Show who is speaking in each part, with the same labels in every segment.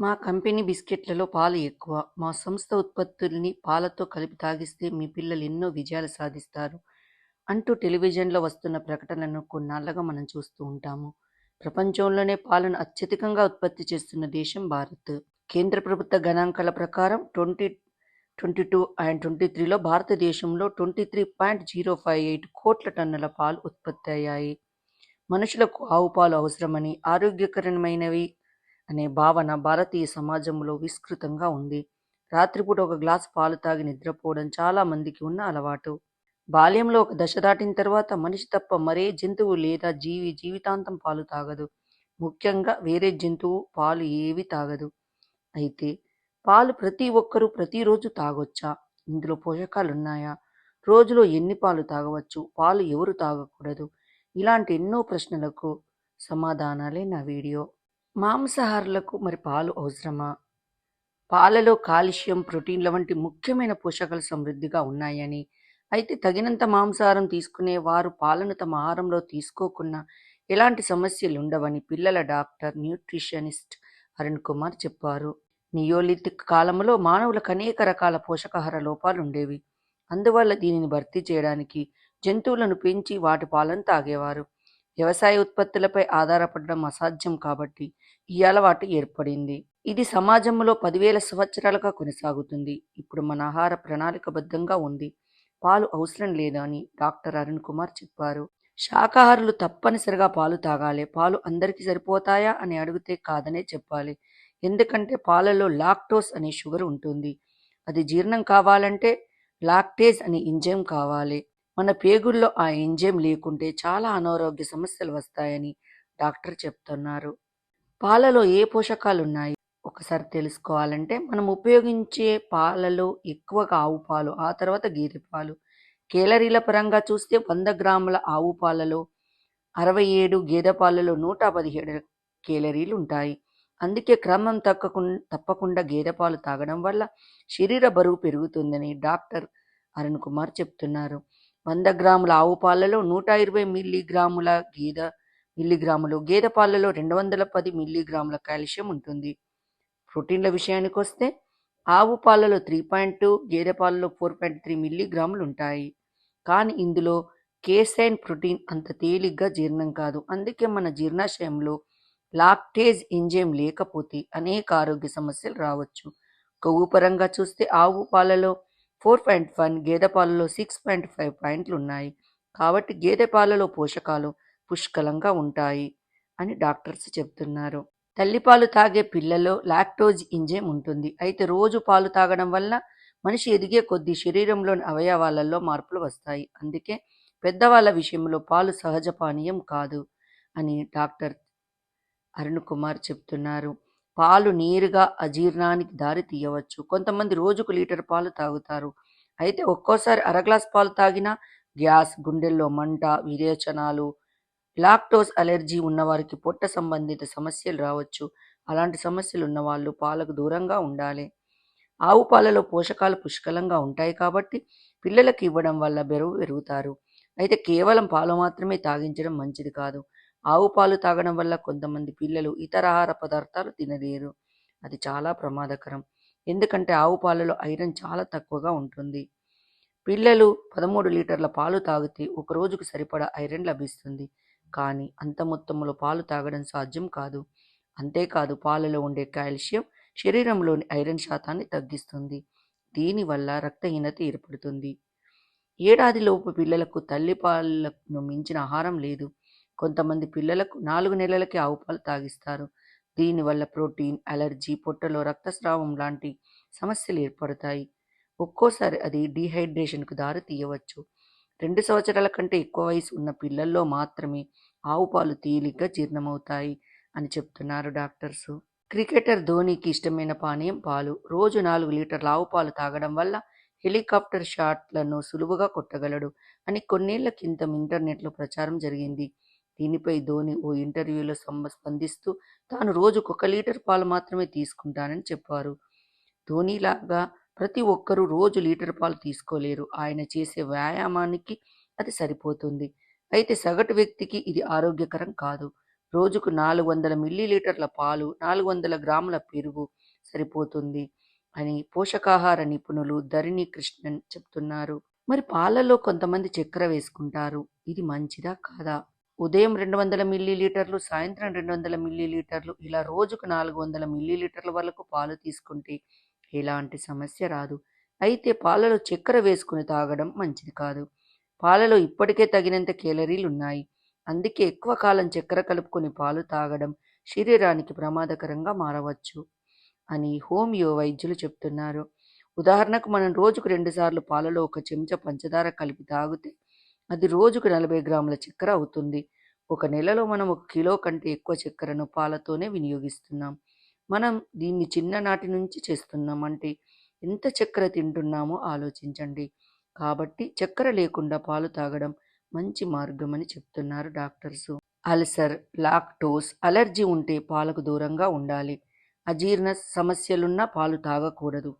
Speaker 1: మా కంపెనీ బిస్కెట్లలో పాలు ఎక్కువ. మా సంస్థ ఉత్పత్తుల్ని పాలతో కలిపి తాగిస్తే మీ పిల్లలు ఎన్నో విజయాలు సాధిస్తారు అంటూ టెలివిజన్లో వస్తున్న ప్రకటనలను కొన్నాళ్ళగా మనం చూస్తూ ఉంటాము. ప్రపంచంలోనే పాలను అత్యధికంగా ఉత్పత్తి చేస్తున్న దేశం భారత్. కేంద్ర ప్రభుత్వ గణాంకాల ప్రకారం twenty twenty two and twenty త్రీలో భారతదేశంలో twenty three point zero five eight కోట్ల టన్నుల పాలు ఉత్పత్తి అయ్యాయి. మనుషులకు ఆవు పాలు అవసరమని, ఆరోగ్యకరమైనవి అనే భావన భారతీయ సమాజంలో విస్తృతంగా ఉంది. రాత్రిపూట ఒక గ్లాసు పాలు తాగి నిద్రపోవడం చాలా మందికి ఉన్న అలవాటు. బాల్యంలో ఒక దశ దాటిన తర్వాత మనిషి తప్ప మరే జంతువు లేదా జీవి జీవితాంతం పాలు తాగదు. ముఖ్యంగా వేరే జంతువు పాలు ఏవి తాగదు. అయితే పాలు ప్రతి ఒక్కరూ ప్రతిరోజు తాగొచ్చా? ఇందులో పోషకాలున్నాయా? రోజులో ఎన్ని పాలు తాగవచ్చు? పాలు ఎవరు తాగకూడదు? ఇలాంటి ఎన్నో ప్రశ్నలకు సమాధానాలే నా వీడియో. మాంసాహారులకు మరి పాలు అవసరమా? పాలలో కాల్షియం, ప్రోటీన్ల వంటి ముఖ్యమైన పోషకాలు సమృద్ధిగా ఉన్నాయని, అయితే తగినంత మాంసాహారం తీసుకునే వారు పాలను తమ ఆహారంలో తీసుకోకున్నా ఎలాంటి సమస్యలు ఉండవని పిల్లల డాక్టర్, న్యూట్రిషనిస్ట్ అరుణ్ కుమార్ చెప్పారు. నియోలిథిక్ కాలంలో మానవులకు అనేక రకాల పోషకాహార లోపాలు ఉండేవి అందువల్ల దీనిని భర్తీ చేయడానికి జంతువులను పెంచి వాటి పాలను తాగేవారు. వ్యవసాయ ఉత్పత్తులపై ఆధారపడడం అసాధ్యం కాబట్టి ఈ అలవాటు ఏర్పడింది. ఇది సమాజంలో పదివేల సంవత్సరాలుగా కొనసాగుతుంది. ఇప్పుడు మన ఆహార ప్రణాళికబద్ధంగా ఉంది. పాలు అవసరం లేదా అని డాక్టర్ అరుణ్ కుమార్ చెప్పారు. శాకాహారులు తప్పనిసరిగా పాలు తాగాలి. పాలు అందరికీ సరిపోతాయా అని అడిగితే కాదనే చెప్పాలి. ఎందుకంటే పాలలో లాక్టోస్ అనే షుగర్ ఉంటుంది. అది జీర్ణం కావాలంటే లాక్టేజ్ అనే ఎంజైమ్ కావాలి. మన పేగుల్లో ఆ ఎంజైమ్ లేకుంటే చాలా అనారోగ్య సమస్యలు వస్తాయని డాక్టర్ చెప్తున్నారు. పాలలో ఏ పోషకాలు ఉన్నాయి ఒకసారి తెలుసుకోవాలంటే మనం ఉపయోగించే పాలలో ఎక్కువగా ఆవు పాలు, ఆ తర్వాత గేదె పాలు. కేలరీల పరంగా చూస్తే వంద గ్రాముల ఆవు పాలలో అరవై ఏడు, గేదె పాలలో నూట పదిహేడు కేలరీలు ఉంటాయి అందుకే క్రమం తక్కకుం తప్పకుండా గేదె పాలు తాగడం వల్ల శరీర బరువు పెరుగుతుందని డాక్టర్ అరుణ్ కుమార్ చెప్తున్నారు. వంద గ్రాముల ఆవు పాలలో నూట ఇరవై మిల్లీగ్రాముల గేదె మిల్లీగ్రాములు, గేదె పాలలో రెండు వందల పది మిల్లీగ్రాముల కాల్షియం ఉంటుంది. ప్రోటీన్ల విషయానికొస్తే ఆవు పాలలో త్రీ పాయింట్ టూ, గేదె పాలలో ఫోర్ పాయింట్ త్రీ మిల్లీగ్రాములు ఉంటాయి కానీ ఇందులో కేసైన్ ప్రోటీన్ అంత తేలిగ్గా జీర్ణం కాదు. అందుకే మన జీర్ణాశయంలో లాక్టేజ్ ఎంజైమ్ లేకపోతే అనేక ఆరోగ్య సమస్యలు రావచ్చు. కొవ్వు పరంగా చూస్తే ఆవు పాలలో ఫోర్ పాయింట్ వన్, గేదె పాలలో సిక్స్ పాయింట్ ఫైవ్ పాయింట్లు ఉన్నాయి కాబట్టి గేదె పాలలో పోషకాలు పుష్కలంగా ఉంటాయి అని డాక్టర్స్ చెప్తున్నారు. తల్లిపాలు తాగే పిల్లలో లాక్టోజ్ ఎంజైమ్ ఉంటుంది. అయితే రోజు పాలు తాగడం వల్ల మనిషి ఎదిగే కొద్దీ శరీరంలోని అవయవాలలో మార్పులు వస్తాయి. అందుకే పెద్దవాళ్ళ విషయంలో పాలు సహజ పానీయం కాదు అని డాక్టర్ అరుణ్ కుమార్ చెప్తున్నారు. పాలు నేరుగా అజీర్ణానికి దారి తీయవచ్చు. కొంతమంది రోజుకు లీటర్ పాలు తాగుతారు. అయితే ఒక్కోసారి అరగ్లాస్ పాలు తాగినా గ్యాస్, గుండెల్లో మంట, విరేచనాలు, లాక్టోస్ అలెర్జీ ఉన్నవారికి పొట్ట సంబంధిత సమస్యలు రావచ్చు. అలాంటి సమస్యలు ఉన్నవాళ్ళు పాలకు దూరంగా ఉండాలి. ఆవు పాలలో పోషకాలు పుష్కలంగా ఉంటాయి కాబట్టి పిల్లలకు ఇవ్వడం వల్ల బెరువు పెరుగుతారు. అయితే కేవలం పాలు మాత్రమే తాగించడం మంచిది కాదు. ఆవు పాలు తాగడం వల్ల కొంతమంది పిల్లలు ఇతర ఆహార పదార్థాలు తినలేరు. అది చాలా ప్రమాదకరం. ఎందుకంటే ఆవు పాలలో ఐరన్ చాలా తక్కువగా ఉంటుంది. పిల్లలు పదమూడు లీటర్ల పాలు తాగితే ఒక రోజుకు సరిపడా ఐరన్ లభిస్తుంది. కానీ అంత మొత్తంలో పాలు తాగడం సాధ్యం కాదు. అంతేకాదు పాలలో ఉండే కాల్షియం శరీరంలోని ఐరన్ శాతాన్ని తగ్గిస్తుంది. దీనివల్ల రక్తహీనత ఏర్పడుతుంది. ఏడాదిలోపు పిల్లలకు తల్లిపాలను మించిన ఆహారం లేదు. కొంతమంది పిల్లలకు నాలుగు నెలలకే ఆవు పాలు తాగిస్తారు. దీనివల్ల ప్రోటీన్, అలెర్జీ, పొట్టలో రక్తస్రావం లాంటి సమస్యలు ఏర్పడతాయి. ఒక్కోసారి అది డీహైడ్రేషన్కు దారి తీయవచ్చు. రెండు సంవత్సరాల కంటే ఎక్కువ వయసు ఉన్న పిల్లల్లో మాత్రమే ఆవు పాలు తేలిగ్గా జీర్ణమవుతాయి అని చెప్తున్నారు డాక్టర్స్. క్రికెటర్ ధోనీకి ఇష్టమైన పానీయం పాలు. రోజు నాలుగు లీటర్ల ఆవు పాలు తాగడం వల్ల హెలికాప్టర్ షాట్లను సులువుగా కొట్టగలడు అని కొన్నేళ్ళ క్రితం ఇంటర్నెట్లో ప్రచారం జరిగింది. దీనిపై ధోని ఓ ఇంటర్వ్యూలో స్పందిస్తూ తాను రోజుకు ఒక లీటర్ పాలు మాత్రమే తీసుకుంటానని చెప్పారు. ధోనిలాగా ప్రతి ఒక్కరూ రోజు లీటర్ పాలు తీసుకోలేరు. ఆయన చేసే వ్యాయామానికి అది సరిపోతుంది. అయితే సగటు వ్యక్తికి ఇది ఆరోగ్యకరం కాదు. రోజుకు నాలుగు వందల మిల్లీలీటర్ల పాలు నాలుగు వందల గ్రాముల పెరుగు సరిపోతుంది అని పోషకాహార నిపుణులు ధరణి కృష్ణన్ చెప్తున్నారు మరి పాలలో కొంతమంది చక్కెర వేసుకుంటారు ఇది మంచిదా కాదా ఉదయం రెండు వందల మిల్లీలీటర్లు సాయంత్రం రెండు వందల మిల్లీలీటర్లు ఇలా రోజుకు నాలుగు వందల మిల్లీలీటర్ల వరకు పాలు తీసుకుంటే ఎలాంటి సమస్య రాదు. అయితే పాలలో చక్కెర వేసుకుని తాగడం మంచిది కాదు. పాలలో ఇప్పటికే తగినంత కేలరీలు ఉన్నాయి అందుకే ఎక్కువ కాలం చక్కెర కలుపుకొని పాలు తాగడం శరీరానికి ప్రమాదకరంగా మారవచ్చు అని హోమియో వైద్యులు చెప్తున్నారు. ఉదాహరణకు మనం రోజుకు రెండుసార్లు పాలలో ఒక చెంచా పంచదార కలిపి తాగితే అది రోజుకు నలభై గ్రాముల చక్కెర అవుతుంది. ఒక నెలలో మనం ఒక కిలో కంటే ఎక్కువ చక్కెరను పాలతోనే వినియోగిస్తున్నాం. మనం దీన్ని చిన్ననాటి నుంచి చేస్తున్నాం. అంటే ఎంత చక్కెర తింటున్నామో ఆలోచించండి. కాబట్టి చక్కెర లేకుండా పాలు తాగడం మంచి మార్గం అని చెప్తున్నారు డాక్టర్స్. అల్సర్ లాక్టోస్ అలర్జీ ఉంటే పాలకు దూరంగా ఉండాలి. అజీర్ణ సమస్యలున్న పాలు తాగకూడదు.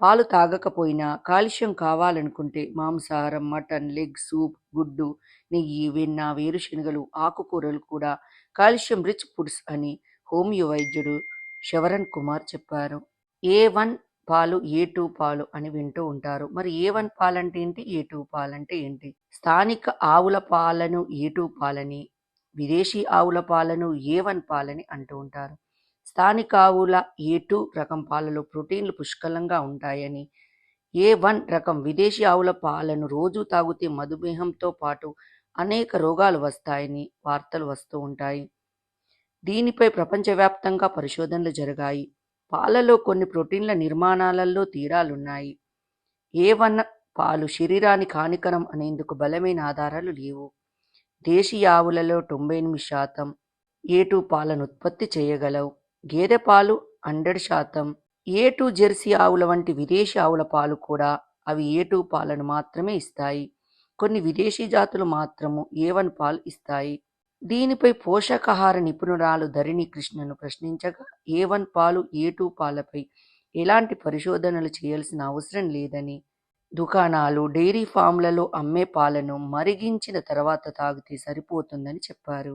Speaker 1: పాలు తాగకపోయినా కాల్షియం కావాలనుకుంటే మాంసాహారం మటన్ లెగ్ సూప్ గుడ్డు నెయ్యి వెన్న వేరుశనగలు ఆకుకూరలు కూడా కాల్షియం రిచ్ ఫుడ్స్ అని హోమియో వైద్యుడు శవరణ్ కుమార్ చెప్పారు. ఏ వన్ పాలు ఏ టూ పాలు అని వింటూ ఉంటారు. మరి ఏ వన్ పాలంటే ఏంటి? ఏ టూ పాలంటే ఏంటి? స్థానిక ఆవుల పాలను ఏ టూ పాలని విదేశీ ఆవుల పాలను ఏ వన్ పాలని అంటూ ఉంటారు. స్థానిక ఆవుల ఏ టూ రకం పాలలో ప్రోటీన్లు పుష్కలంగా ఉంటాయని ఏ వన్ రకం విదేశీ ఆవుల పాలను రోజు తాగితే మధుమేహంతో పాటు అనేక రోగాలు వస్తాయని వార్తలు వస్తూ ఉంటాయి. దీనిపై ప్రపంచవ్యాప్తంగా పరిశోధనలు జరిగాయి. పాలలో కొన్ని ప్రోటీన్ల నిర్మాణాలలో తీరాలున్నాయి. ఏ వన్ పాలు శరీరానికి హానికరం అనేందుకు బలమైన ఆధారాలు లేవు. దేశీయ ఆవులలో తొంభై ఎనిమిది శాతం ఏటూ పాలను ఉత్పత్తి చేయగలవు. గేదె పాలు హండ్రెడ్ శాతం. ఏ టూ జెర్సీ ఆవుల వంటి విదేశీ ఆవుల పాలు కూడా అవి ఏ టూ పాలను మాత్రమే ఇస్తాయి. కొన్ని విదేశీ జాతులు మాత్రము ఏ వన్ పాలు ఇస్తాయి. దీనిపై పోషకాహార నిపుణురాలు ధరిణి కృష్ణను ప్రశ్నించగా ఏ వన్ పాలు ఏ టూ పాలపై ఎలాంటి పరిశోధనలు చేయాల్సిన అవసరం లేదని. దుకాణాలు డైరీ ఫామ్లలో అమ్మే పాలను మరిగించిన తర్వాత తాగితే సరిపోతుందని చెప్పారు.